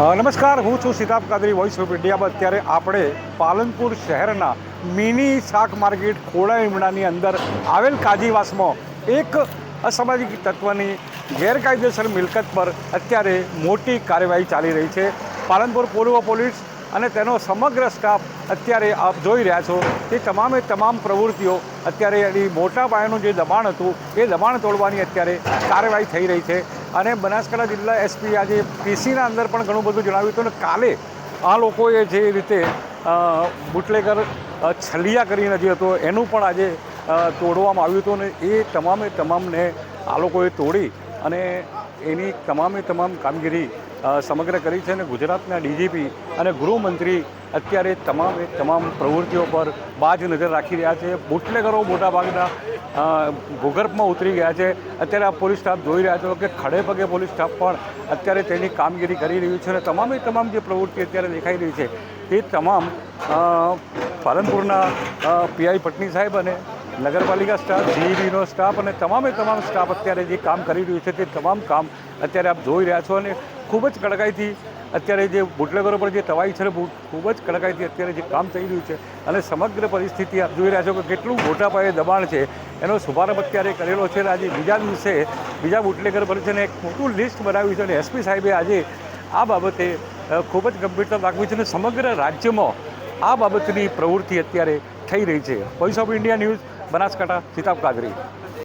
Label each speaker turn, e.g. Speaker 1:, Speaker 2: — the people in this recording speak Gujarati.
Speaker 1: નમસ્કાર, હું છું સિતાબ કાદરી વોઇસ ઓફ ઇન્ડિયામાં અત્યારે આપણે પાલનપુર શહેરના મિની શાક માર્કેટ ખોડા ઈમડાની અંદર આવેલ કાજીવાસમાં એક અસામાજિક તત્વની ગેરકાયદેસર મિલકત પર અત્યારે મોટી કાર્યવાહી ચાલી રહી છે. પાલનપુર પૂર્વ પોલીસ અને તેનો સમગ્ર સ્ટાફ અત્યારે આપ જોઈ રહ્યા છો તે તમામે તમામ પ્રવૃત્તિઓ અત્યારે એની મોટા પાયાનું જે દબાણ હતું, એ દબાણ તોડવાની અત્યારે કાર્યવાહી થઈ રહી છે. અને બનાસકાંઠા જિલ્લા એસપી આજે પીસીના અંદર પણ ઘણું બધું જણાવ્યું હતું અને કાલે આ લોકોએ જે રીતે બુટલેગર છલિયા કરીને જે હતો એનું પણ આજે તોડવામાં આવ્યું હતું અને એ તમામે તમામને આ લોકોએ તોડી અને એની તમામે તમામ કામગીરી સમગ્ર કરી છે અને ગુજરાતના ડીજીપી અને ગૃહમંત્રી અત્યારે તમામે તમામ પ્રવૃત્તિઓ પર બાજ નજર રાખી રહ્યા છે. બુટલેગરો મોટાભાગના ભૂગર્ભમાં ઉતરી ગયા છે. અત્યારે આ પોલીસ સ્ટાફ જોઈ રહ્યા છો કે ખડે પગે પોલીસ સ્ટાફ પણ અત્યારે તેની કામગીરી કરી રહ્યું છે અને તમામે તમામ જે પ્રવૃત્તિ અત્યારે દેખાઈ રહી છે તે તમામ પાલનપુરના પીઆઈ પટની સાહેબ અને નગરપાલિકા સ્ટાફ જીઈબીનો સ્ટાફ અને તમામે તમામ સ્ટાફ અત્યારે જે કામ કરી રહ્યું છે તે તમામ કામ અત્યારે આપ જોઈ રહ્યા છો અને ખૂબ જ કડકાઈથી અત્યારે જે બુટલેગરો પર જે તવાઈ છે ખૂબ જ કડકાઈથી અત્યારે જે કામ થઈ રહ્યું છે અને સમગ્ર પરિસ્થિતિ આપ જોઈ રહ્યા છો કે કેટલું મોટા પાયે દબાણ છે. એનો શુભારંભ અત્યારે કરેલો છે અને આજે બીજા દિવસે બીજા બુટલેગર પર છે ને એક મોટું લિસ્ટ બનાવ્યું છે અને એસપી સાહેબે આજે આ બાબતે ખૂબ જ ગંભીરતા દાખવી છે અને સમગ્ર રાજ્યમાં આ બાબતની પ્રવૃત્તિ અત્યારે થઈ રહી છે. Voice of India news Banaskantha Sitab Kadri.